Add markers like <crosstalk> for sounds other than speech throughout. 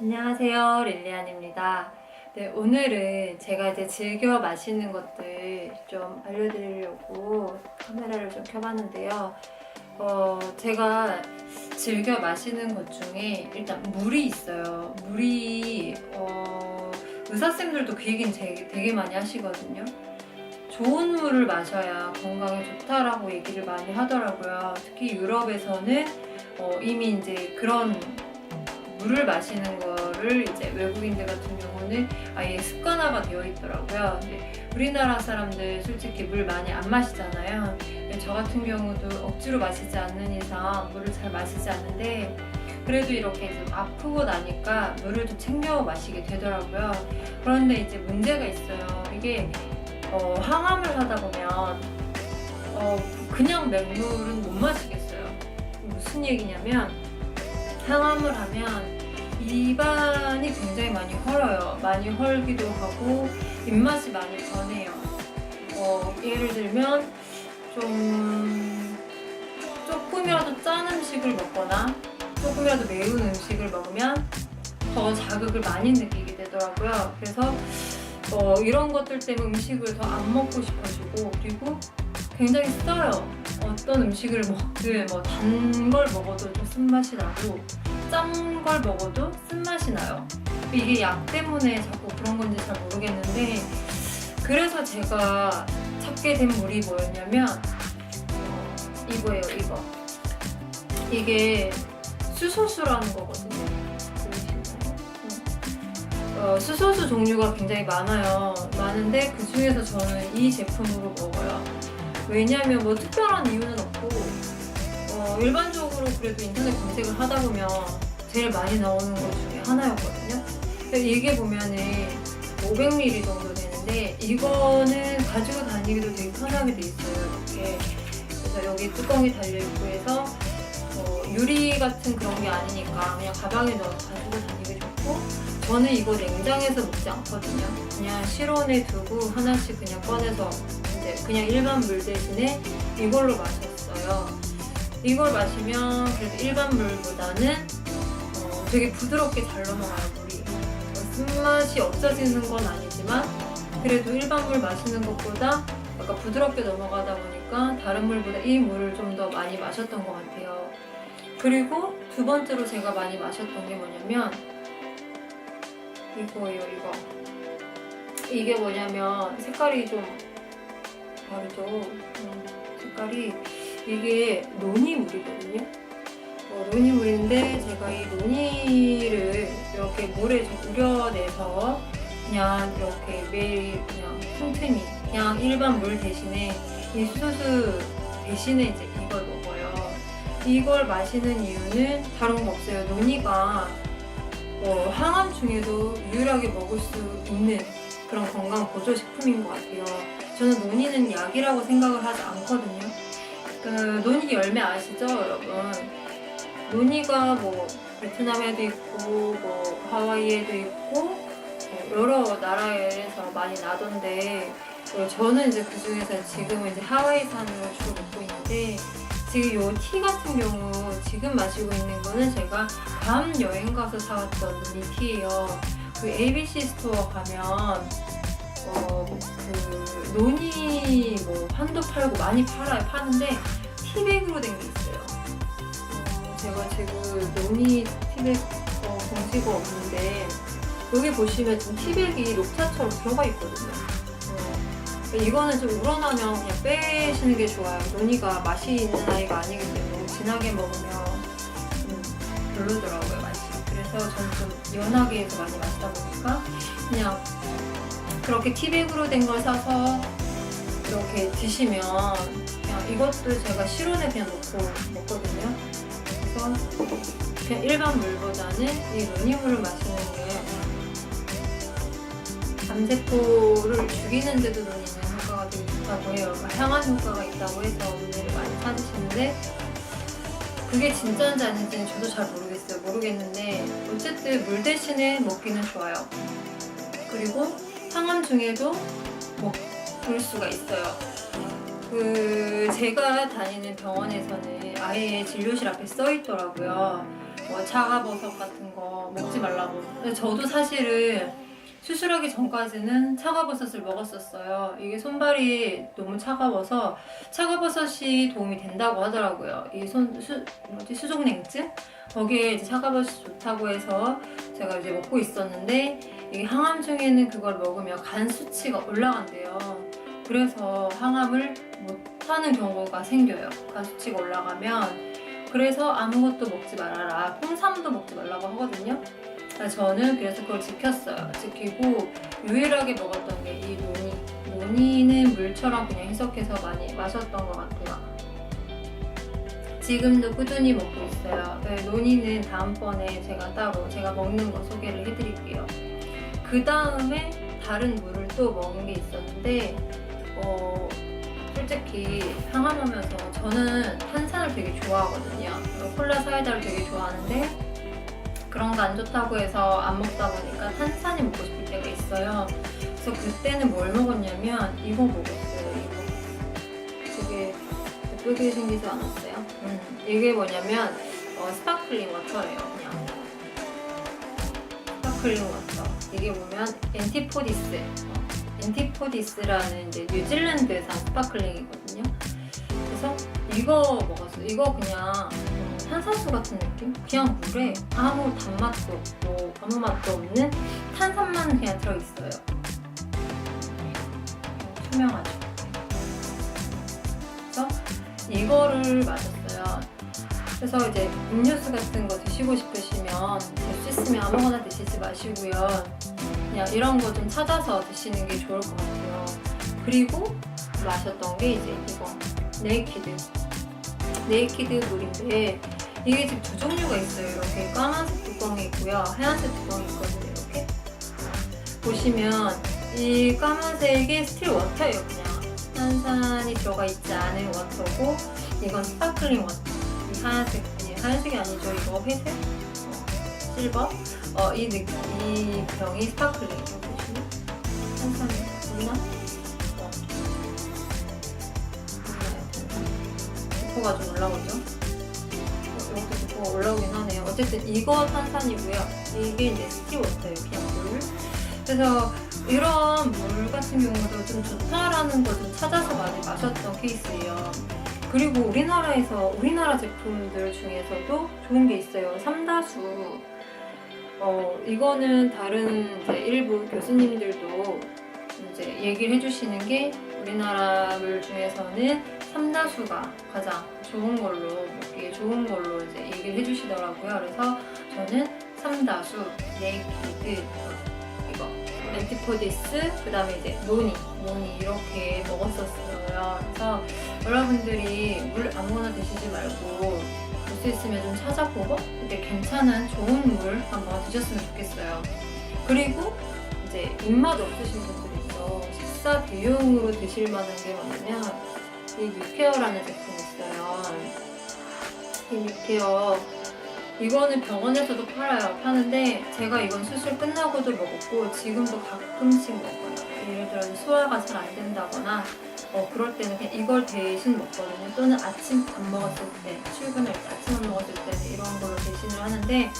안녕하세요 릴리안입니다. 네, 오늘은 제가 이제 즐겨 마시는 것들 좀 알려드리려고 카메라를 좀 켜봤는데요. 어, 제가 즐겨 마시는 것 중에 일단 물이 있어요. 물이 어, 의사쌤들도 그 얘기는 되게, 되게 많이 하시거든요. 좋은 물을 마셔야 건강에 좋다라고 얘기를 많이 하더라고요. 특히 유럽에서는 어, 이미 이제 그런 물을 마시는 거를 이제 외국인들 같은 경우는 아예 습관화가 되어 있더라고요. 우리나라 사람들 솔직히 물 많이 안 마시잖아요. 저 같은 경우도 억지로 마시지 않는 이상 물을 잘 마시지 않는데 그래도 이렇게 좀 아프고 나니까 물을 좀 챙겨 마시게 되더라고요. 그런데 이제 문제가 있어요. 이게 어, 항암을 하다 보면 어, 그냥 맹물은 못 마시겠어요. 무슨 얘기냐면 항암을 하면 입안이 굉장히 많이 헐어요. 많이 헐기도 하고 입맛이 많이 변해요. 어, 예를 들면 좀 조금이라도 짠 음식을 먹거나 조금이라도 매운 음식을 먹으면 더 자극을 많이 느끼게 되더라고요. 그래서 어, 이런 것들 때문에 음식을 더 안 먹고 싶어지고 그리고 굉장히 써요. 어떤 음식을 먹든 뭐 단 걸 먹어도 좀 쓴맛이 나고 짠 걸 먹어도 쓴맛이 나요. 이게 약 때문에 자꾸 그런 건지 잘 모르겠는데 그래서 제가 찾게 된 물이 뭐였냐면 어, 이거예요 이거 이게 수소수라는 거거든요? 음. 어, 수소수 종류가 굉장히 많아요 많은데 그 중에서 저는 이 제품으로 먹어요 왜냐하면 뭐 특별한 이유는 없고 어, 일반적으로 그래도 인터넷 검색을 하다 보면 제일 많이 나오는 것 중에 하나였거든요. 이게 보면은 500ml 정도 되는데 이거는 가지고 다니기도 되게 편하게 돼 있어요. 이렇게 그래서 여기 뚜껑이 달려 있고 해서 어, 유리 같은 그런 게 아니니까 그냥 가방에 넣어서 가지고 다니기 좋고 저는 이거 냉장해서 먹지 않거든요. 그냥 실온에 두고 하나씩 그냥 꺼내서 이제 그냥 일반 물 대신에 이걸로 마셨어요. 이걸 마시면 그래도 일반 물보다는 어, 되게 부드럽게 잘 넘어가요 물이. 어, 쓴맛이 없어지는 건 아니지만 그래도 일반 물 마시는 것보다 약간 부드럽게 넘어가다 보니까 다른 물보다 이 물을 좀 더 많이 마셨던 것 같아요. 그리고 두 번째로 제가 많이 마셨던 게 뭐냐면 이거예요 이거. 이게 뭐냐면 색깔이 좀 다르죠. 음, 색깔이 이게 논이물이거든요. 어, 논이물인데 제가 이 논이를 이렇게 물에 좀 우려내서 그냥 이렇게 매일 그냥 틈틈이 그냥 일반 물 대신에 이 수소수 대신에 이제 이걸 먹어요. 이걸 마시는 이유는 다른 거 없어요. 논이가 어, 항암 중에도 유일하게 먹을 수 있는 그런 건강 보조 식품인 것 같아요. 저는 논이는 약이라고 생각을 하지 않거든요. 그 논이 열매 아시죠, 여러분? 논이가 뭐 베트남에도 있고 뭐 하와이에도 있고 어, 여러 나라에서 많이 나던데 어, 저는 이제 그 중에서 지금은 이제 하와이산으로 주로 먹고 있는데 지금 요티 같은 경우 지금 마시고 있는 거는 제가 괌 여행 가서 사왔던 논이 티예요. 그 ABC 스토어 가면 어 그 논이 뭐 판도 팔고 많이 팔아요 파는데 티백으로 된 게 있어요. 어, 제가 지금 논이 티백 어, 공지가 없는데 여기 보시면 지금 티백이 녹차처럼 들어가 있거든요. 어, 이거는 좀 우러나면 그냥 빼시는 게 좋아요. 논이가 맛이 있는 아이가 아니기 때문에 너무 진하게 먹으면 좀 별로더라고요 맛이. 그래서 저는 좀 연하게 해서 많이 마시다 보니까 그냥 그렇게 티백으로 된 걸 사서 이렇게 드시면 그냥 이것도 제가 실온에 그냥 넣고 먹거든요. 그래서 그냥 일반 물보다는 이 논이물을 마시는 게 암세포를 죽이는 데도 논이는 효과가 되게 좋다고 해요. 그러니까 향한 효과가 있다고 해서 논이를 많이 찾으시는데 그게 진짜인지 아닌지는 저도 잘 모르겠어요. 모르겠는데 어쨌든 물 대신에 먹기는 좋아요. 그리고 항암 중에도 먹을 수가 있어요. 그 제가 다니는 병원에서는 아예 진료실 앞에 써 있더라고요. 뭐 차가버섯 같은 거 먹지 말라고. 저도 사실은 수술하기 전까지는 차가버섯을 먹었었어요. 이게 손발이 너무 차가워서 차가버섯이 도움이 된다고 하더라고요. 이 손, 수, 뭐지, 수족냉증? 거기에 이제 차가버섯이 좋다고 해서 제가 이제 먹고 있었는데 항암 중에는 그걸 먹으면 간 수치가 올라간대요. 그래서 항암을 못하는 경우가 생겨요. 간 수치가 올라가면. 그래서 아무것도 먹지 말아라. 홍삼도 먹지 말라고 하거든요. 그래서 저는 그래서 그걸 지켰어요. 지키고 유일하게 먹었던 게 이 노니. 노니는 물처럼 그냥 희석해서 많이 마셨던 것 같아요. 지금도 꾸준히 먹고 있어요. 네, 노니는 다음번에 제가 따로 제가 먹는 거 소개를 해드릴게요. 그 다음에 다른 물을 또 먹은 게 있었는데, 어, 솔직히 항암하면서 저는 탄산을 되게 좋아하거든요. 콜라 사이다를 되게 좋아하는데, 그런 거 안 좋다고 해서 안 먹다 보니까 탄산이 먹고 싶을 때가 있어요. 그래서 그때는 뭘 먹었냐면, 이거 먹었어요, 이거. 되게 예쁘게 생기지 않았어요? 음, 이게 뭐냐면, 어, 스파클링 워터예요, 그냥. 스파클링 워터. 이게 보면 엔티포디스. 어, 엔티포디스라는 이제 뉴질랜드산 스파클링이거든요. 그래서 이거 먹었어요. 이거 그냥 음, 탄산수 같은 느낌? 그냥 물에 아무 단맛도 없고 아무 맛도 없는 탄산만 그냥 들어있어요. 어, 투명하죠. 그래서 이거를 마셨어요. 그래서 이제 음료수 같은 거 드시고 싶으시면 될 수 있으면 아무거나 드시지 마시고요. 그냥 이런 거 좀 찾아서 드시는 게 좋을 것 같아요. 그리고 마셨던 게 이제 이거 네이키드 네이키드 물인데 이게 지금 두 종류가 있어요. 이렇게 까만색 뚜껑이 있고요. 하얀색 뚜껑이 있거든요. 이렇게 보시면 이 까만색이 스틸 워터예요. 그냥 탄산이 들어가 있지 않은 워터고 이건 스파클링 워터. 이 하얀색 아니 하얀색이 아니죠. 이거 회색, 어, 실버. 어, 이, 느, 이 병이 스파클링. 보이나? 어. 부포가 좀 올라오죠? 어, 이것도 부포가 올라오긴 하네요. 어쨌든 이거 탄산이고요. 이게 이제 스티워터예요. 그냥 물. 그래서 이런 물 같은 경우도 좀 좋다라는 걸 좀 찾아서 많이 마셨던 케이스예요. 그리고 우리나라에서 우리나라 제품들 중에서도 좋은 게 있어요. 삼다수. 어, 이거는 다른 이제 일부 교수님들도 이제 얘기를 해주시는 게 우리나라 물 중에서는 삼다수가 가장 좋은 걸로 먹기에 좋은 걸로 이제 얘기를 해주시더라고요. 그래서 저는 삼다수, 네이키드 이거 멘티포디스 그 다음에 이제 노니, 노니 이렇게 먹었었어요. 그래서 여러분들이 물 아무거나 드시지 말고 볼 수 있으면 좀 찾아보고 이렇게 괜찮은 좋은 물 한번 드셨으면 좋겠어요. 그리고 이제 입맛 없으신 분들이죠. 식사 대용으로 드실 만한 게 뭐냐면 이 유케어라는 제품이 있어요. 이 유케어 이거는 병원에서도 팔아요. 파는데 제가 이건 수술 끝나고도 먹었고 지금도 가끔씩 먹어요. 예를 들어 소화가 잘 안 된다거나 어, 그럴 때는 그냥 이걸 대신 먹거든요. 또는 아침 밥 먹었을 때, 출근할 때 아침 밥 먹었을 때는 이런 걸로 대신을 하는데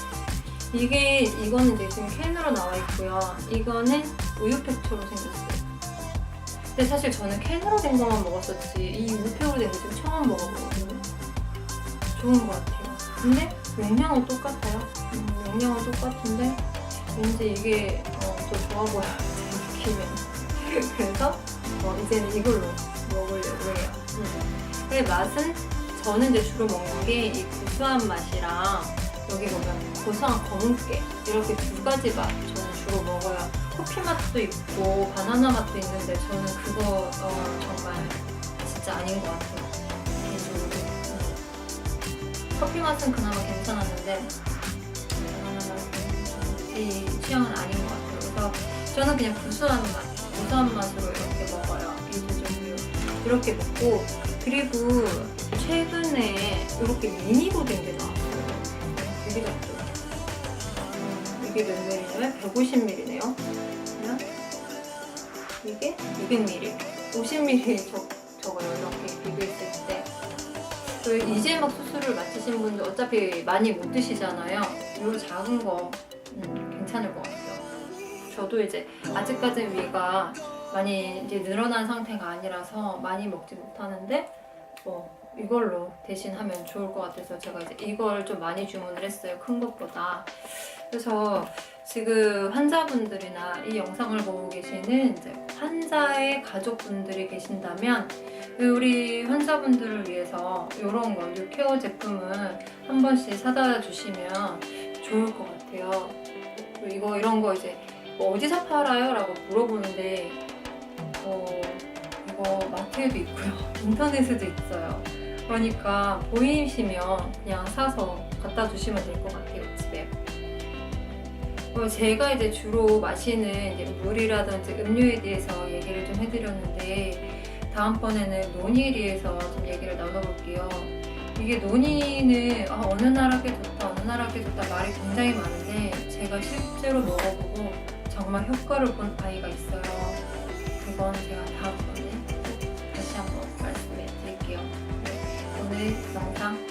이게 이거는 이제 지금 캔으로 나와 있고요. 이거는 우유팩초로 생겼어요. 근데 사실 저는 캔으로 된 것만 먹었었지 이 우유팩으로 된 거 지금 처음 먹어보거든요. 좋은 것 같아요. 근데 용량은 똑같아요. 음, 용량은 똑같은데 왠지 이게 어, 더 좋아 보여요. 제 느낌에. <laughs> 그래서 어, 이제는 이걸로 먹으려고 해요. 음. 근데 맛은 저는 이제 주로 먹는 게이 구수한 맛이랑 여기 보면 고소한 검은깨 이렇게 두 가지 맛 저는 주로 먹어요. 커피 맛도 있고 바나나 맛도 있는데 저는 그거 어, 정말 진짜 아닌 것 같아요. 개인적으로. 음. 커피 맛은 그나마 괜찮았는데 바나나 맛은 이 취향은 아닌 것 같아요. 그래서 저는 그냥 구수한 맛, 고소한 맛으로 이렇게 먹어요. 이두 종류 이렇게 먹고 그리고 최근에 이렇게 미니로 된 게 나왔어요. 되게 작죠. 음, 이게 몇 ml냐면 150ml네요. 그냥 이게 200ml, 50ml 적, 적어요. 이렇게 비교했을 때. 그 이제 막 수술을 마치신 분들 어차피 많이 못 드시잖아요. 요 작은 거 음, 괜찮을 것 같아요. 저도 이제 아직까지는 위가 많이 이제 늘어난 상태가 아니라서 많이 먹지 못하는데 뭐 이걸로 대신하면 좋을 것 같아서 제가 이제 이걸 좀 많이 주문을 했어요. 큰 것보다. 그래서 지금 환자분들이나 이 영상을 보고 계시는 이제 환자의 가족분들이 계신다면 우리 환자분들을 위해서 이런 거 뉴케어 제품을 한 번씩 사다 주시면 좋을 것 같아요. 이거 이런 거 이제 뭐 어디서 팔아요? 라고 물어보는데 어, 이거 마트에도 있고요. <laughs> 인터넷에도 있어요. 그러니까 보이시면 그냥 사서 갖다 주시면 될 것 같아요, 집에. 어, 제가 이제 주로 마시는 이제 물이라든지 음료에 대해서 얘기를 좀 해드렸는데 다음번에는 논의에 대해서 좀 얘기를 나눠볼게요. 이게 논의는 아, 어느 나라게 좋다, 나라게 좋다 말이 굉장히 많은데 제가 실제로 먹어보고 정말 효과를 본 아이가 있어요. 그건 제가 다음번에 다시 한번 말씀해 드릴게요. 네, 오늘 영상